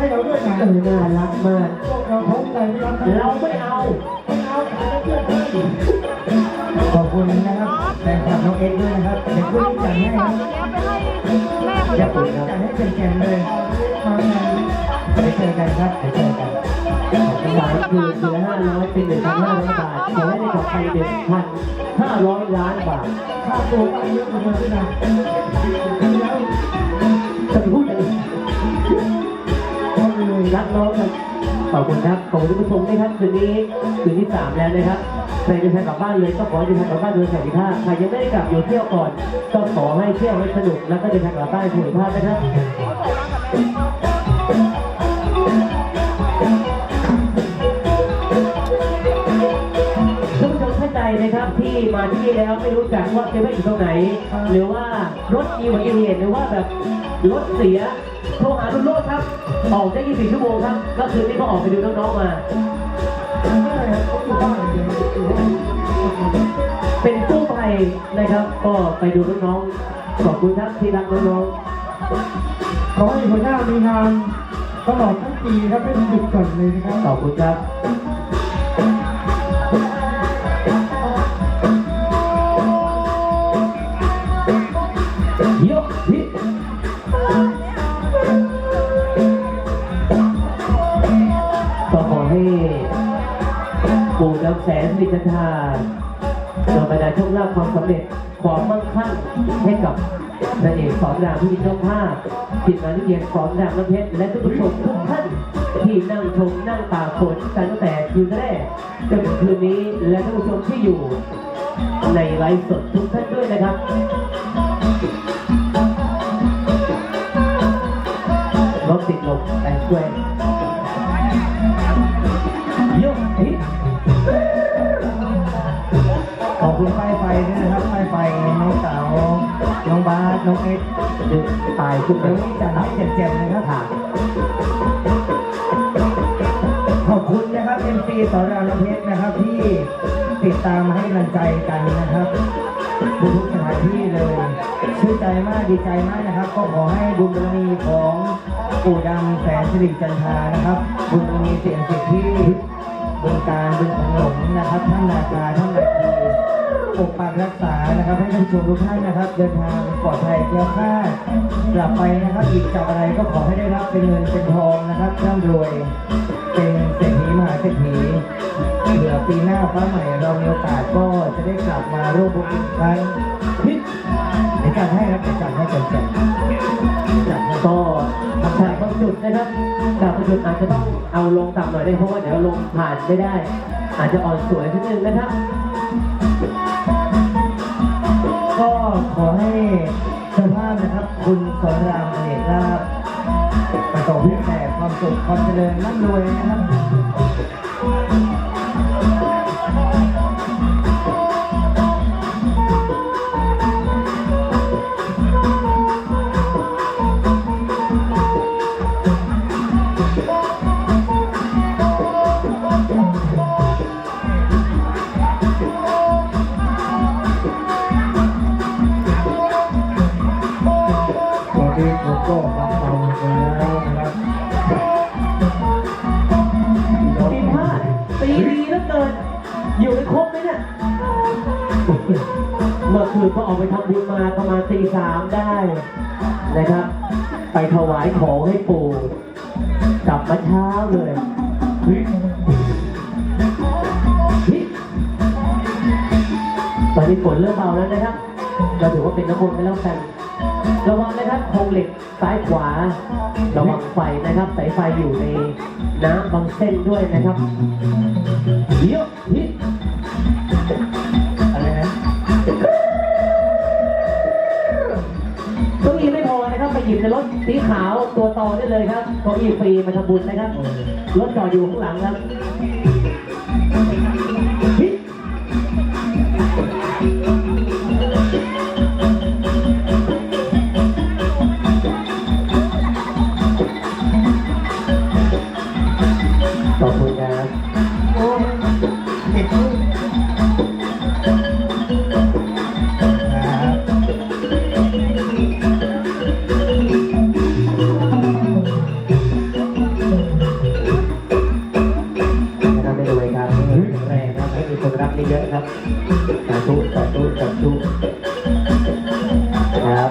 ให้เราด้วยนะเออน่ารักมาก พวกเราพร้อมใจไม่รับเราไม่เอาไม่เอาเครียดให้ขอบคุณนะครับแฟนคลับน้องเอ็กซ์ด้วยนะครับเดี๋ยวพรุ่งนี้จัดให้ครับไปให้แม่เขาเดี๋ยวพรุ่งนี้จัดให้แจมๆเลยมาไงเดี๋ยวเจอกันครับเดี๋ยวเจอกันสายคือเสือห้าร้อยเป็นหนึ่งพันห้าร้อยบาทขอให้ได้กับใครหนึ่งพันห้าร้อยล้านบาทค่าตัวตั้งเยอะกว่านี้นะจะพูดอย่างนี้ รักน้องครับขอบคุณครับขอบคุณผู้ชมด้วยครับคืนนี้คืนที่สามแล้วนะครับใครจะใช้กลับบ้านเลยก็ขอให้เดินทางกลับบ้านโดยสวัสดิภาพใครยังไม่ได้กลับอยู่เที่ยวก่อนก็ขอให้เที่ยวให้สนุกแล้วก็เดินทางกลับบ้านสวัสดิภาพนะครับท่านผู้ชมท่านใดนะครับที่มาที่นี่แล้วไม่รู้จักว่าเซเว่นอยู่ตรงไหน หรือว่ารถมีอุบัติเหตุหรือว่าแบบรถเสีย โทรหาลุงโลดครับ ออกได้24ชั่วโมงครับ ก็คือนี่ก็ออกไปดูน้องๆมาไม่ได้เขาอยู่บ้านเดียวอยู่บ้านเป็นกู้ภัยนะครับ ก็ไปดูน้องๆ ขอบคุณครับที่รักน้องขอให้หัวหน้ามีงานตลอดทั้งปีครับไม่ต้องหยุดก่อนเลยนะครับๆขอบคุณครับเยอะฮิก็ แสนมิตรทาโดยบรรดาโชคลาภความสำเร็จความมั่งคั่งให้กับนางเอกสอนรามที่มีเจ้าภาพติดมาที่เรียนสอนรามน้ำเพชรและทุกผู้ชมทุกท่านที่นั่งชมนั่งตากฝนกันตั้งแต่คืนแรกจนถึงคืนนี้และทุกผู้ชมที่อยู่ ในไลฟ์สดทุกท่านด้วยนะครับรถติดลมแต่ช่วยเย น้องบาสน้องเอ็กซ์ดึงตายขึ้นเดี๋ยวมานี้จัดให้แจมๆเลยครับขอบคุณนะครับเอ็มซีสอนรามน้ำเพชรนะครับที่ติดตามให้กำลังใจกันนะครับทุกๆสถานที่เลยชื่นใจมากดีใจมากนะครับ ก็ขอให้บุญบารมีของปู่ดำแสนสิริจันทรานะครับ บุญบารมีเสียงสิทธิ์ที่บึงการบึงของหลงนะครับท่านนาคาท่านนาคี ปกปักรักษานะครับ ให้ท่านผู้ชมทุกท่านนะครับ เดินทางปลอดภัยแคล้วคลาดกลับไปนะครับอีกจากอะไรก็ขอให้ได้รับเป็นเงินเป็นทองนะครับร่ำรวยเป็นเศรษฐีมหาเศรษฐีเผื่อปีหน้าฟ้าใหม่เรามีโอกาสก็จะได้กลับมาร่วมบุญอีกครั้งพิษในการให้ครับในการให้กันแจกจัดให้ก็ทำฉากบางจุดนะครับฉากบางจุดอาจจะต้องเอาลงต่ำหน่อยได้เพราะว่าเดี๋ยวลงผ่านไม่ได้ อาจจะอ่อนสวยนิดนึงนะครับ ขอให้เจ้าภาพนะครับ คุณสอนรามอเนกลาบประสบแต่ความสุขความเจริญร่ำรวยนะครับ เราแล้วนะครับปีพลาดตีดีแล้วเกิน อยู่ในครบไหมเนี่ย เมื่อคืนก็ออกไปทำบุญมาประมาณตีสามได้นะครับ ไปถวายของให้ปู่กลับมาเช้าเลยเฮ้ยเฮ้ยตอนนี้ฝนเริ่มเบาแล้วนะครับ เราถือว่าเป็นน้ำมนต์กันแล้วกัน ระวังนะครับโครงเหล็กซ้ายขวา ระวังไฟนะครับ สายไฟอยู่ในน้ำบางเส้นด้วยนะครับเดี๋ยวฮิอะไรนะเก้าอี้ไม่พอนะครับ ไปหยิบในรถสีขาวตัวต่อได้เลยครับก้าอี้ฟรีมาทำบุญนะครับ รถจอดอยู่ข้างหลังครับ ขอบคุณนรูปนะครับไม่รวยครับไม่มีแรงครับไม่มีครักเยอะครับสาธุสาธุสาธุครับ